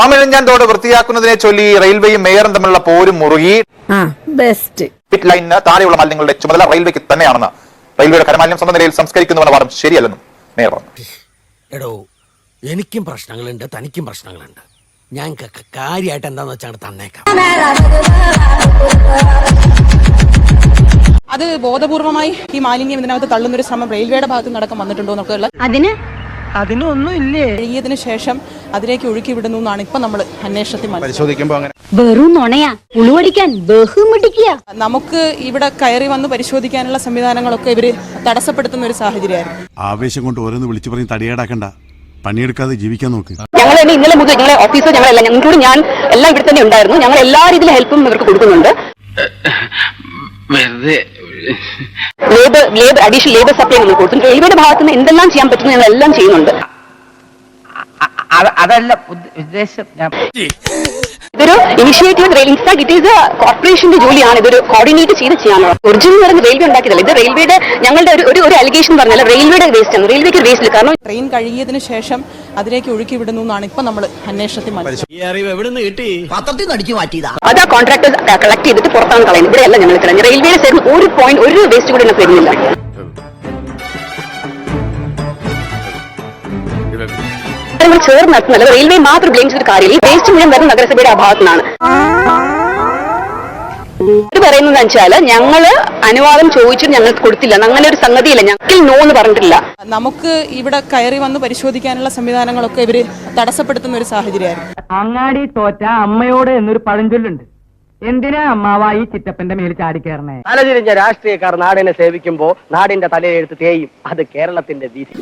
ആമിഴഞ്ഞാൻ തോട് വൃത്തിയാക്കുന്നതിനെ ചൊല്ലി റെയിൽവേയും മേയറും തമ്മിലുള്ള പോരും മുറുകി. ബെസ്റ്റ് പിറ്റ് ലൈനിന് താഴെയുള്ള മാലിന്യങ്ങളുടെ ചുമതല റെയിൽവേക്ക് തന്നെയാണെന്ന്. റെയിൽവേയുടെ കരമാലിന്യം സ്വന്തം നിലയിൽ സംസ്കരിക്കുന്നുവെന്ന വാദം ശരിയല്ലെന്നും മേയർ പറഞ്ഞു. എടോ എനിക്കും പ്രശ്നങ്ങളുണ്ട് തനിക്കും പ്രശ്നങ്ങളുണ്ട്. ഞാൻ കാര്യമായിട്ട് എന്താന്ന് വെച്ചാണ് തന്നേക്കാം. അത് ബോധപൂർവമായി ഈ മാലിന്യം ഇതിനകത്ത് തള്ളുന്ന ഒരു ശ്രമം റെയിൽവേയുടെ ഭാഗത്ത് നടക്കം വന്നിട്ടുണ്ടോ എന്നൊക്കെയുള്ള അതിന് കഴുകിയതിനു ശേഷം അതിലേക്ക് ഒഴുക്കി വിടുന്നു എന്നാണ് ഇപ്പൊ നമ്മൾ അന്വേഷണത്തിൽ പരിശോധിക്കുമ്പോൾ അങ്ങനെ വെറും നുണയാ. പുളുവടിക്കാൻ ബഹുമിടിക്കുക നമുക്ക് ഇവിടെ കയറി വന്ന് പരിശോധിക്കാനുള്ള സംവിധാനങ്ങളൊക്കെ ഇവർ തടസ്സപ്പെടുത്തുന്ന ഒരു സാഹചര്യമായിരുന്നു. ആവേശം കൊണ്ട് ഓരോന്ന് വിളിച്ചു പറഞ്ഞ് തടിയേടാക്കണ്ട. പണിയെടുക്കാതെ ജീവിക്കാൻ നോക്ക്. ഞങ്ങൾ ഇന്നലെ മുതൽ ഞങ്ങളെ ഓഫീസർ ഞങ്ങളെല്ലാം ഞങ്ങളോട് ഞാൻ എല്ലാം ഇവിടെ തന്നെ ഉണ്ടായിരുന്നു. ഞങ്ങൾ എല്ലാ രീതിയിലും ഹെൽപ്പും ഇവർക്ക് കൊടുക്കുന്നുണ്ട്. വെറുതെ labour labour additional labour supply നമ്മൾ കൊടുത്തിട്ടുണ്ട് റെയിൽവേയുടെ ഭാഗത്ത് നിന്ന് എന്തെല്ലാം ചെയ്യാൻ പറ്റുന്നു ഞങ്ങൾ എല്ലാം ചെയ്യുന്നുണ്ട് അതല്ല ഉദ്ദ- ഉദ്ദേശം ഇതൊരു initiative rail in fact it is കോർപ്പറേഷന്റെ ജോലിയാണ്. ഇതൊരു കോർഡിനേറ്റ് ചെയ്ത് ചെയ്യാനുള്ളത് ഒറിജിനൽ പറയുന്നത് റെയിൽവേ ഉണ്ടാക്കിയതല്ല. ഇത് റെയിൽവേയുടെ ഞങ്ങളുടെ ഒരു- ഒരു അലിഗേഷൻ പറഞ്ഞാൽ റെയിൽവേയുടെ വേസ്റ്റ് ആണ്. റെയിൽവേക്ക് വേസ്റ്റ് ഇല്ല. കാരണം ട്രെയിൻ കഴുകിയതിനു ശേഷം അതിലേക്ക് ഒഴുക്കി വിടുന്നു എന്നാണ് ഇപ്പൊ നമ്മൾ അന്വേഷണത്തിൽ അത് ആ കോൺട്രാക്ടേഴ്സ് കളക്ട് ചെയ്തിട്ട് പുറത്താണ് കളയുന്നത് ഇവിടെയല്ല ഞങ്ങൾ കളഞ്ഞത് റെയിൽവേയുടെ സൈഡിൽ ഒരു പോയിന്റ് ഒരു വേസ്റ്റ് കൂടി ഞങ്ങൾക്ക് വരുന്നില്ല. നമ്മൾ ചേർന്ന് നടത്തുന്നത് റെയിൽവേ മാത്രം ബ്ലെയിം ചെയ്തിട്ട് കാര്യമില്ല. ഈ വേസ്റ്റ് മുഴുവൻ വരുന്ന നഗരസഭയുടെ ഇത് പറയുന്നത് വെച്ചാൽ ഞങ്ങൾ അനുവാദം ചോദിച്ചിട്ട് ഞങ്ങൾക്ക് കൊടുത്തില്ല. അങ്ങനെ ഒരു സംഗതിയില്ല. ഞങ്ങൾക്ക് നോ എന്ന് പറഞ്ഞിട്ടില്ല. നമുക്ക് ഇവിടെ കയറി വന്ന് പരിശോധിക്കാനുള്ള സംവിധാനങ്ങളൊക്കെ ഇവർ തടസ്സപ്പെടുത്തുന്ന ഒരു സാഹചര്യമായിരുന്നു. അങ്ങാടി തോറ്റ അമ്മയോട് എന്നൊരു പഴഞ്ചൊല്ലുണ്ട്. എന്തിനാ അമ്മാവ ഈ ചിറ്റപ്പന്റെ മേൽ ചാടിക്കേറണേ തലതിരിഞ്ഞ രാഷ്ട്രീയക്കാർ നാടിനെ സേവിക്കുമ്പോ നാടിന്റെ തലയെഴുത്ത് തേയും. അത് കേരളത്തിന്റെ വിധി.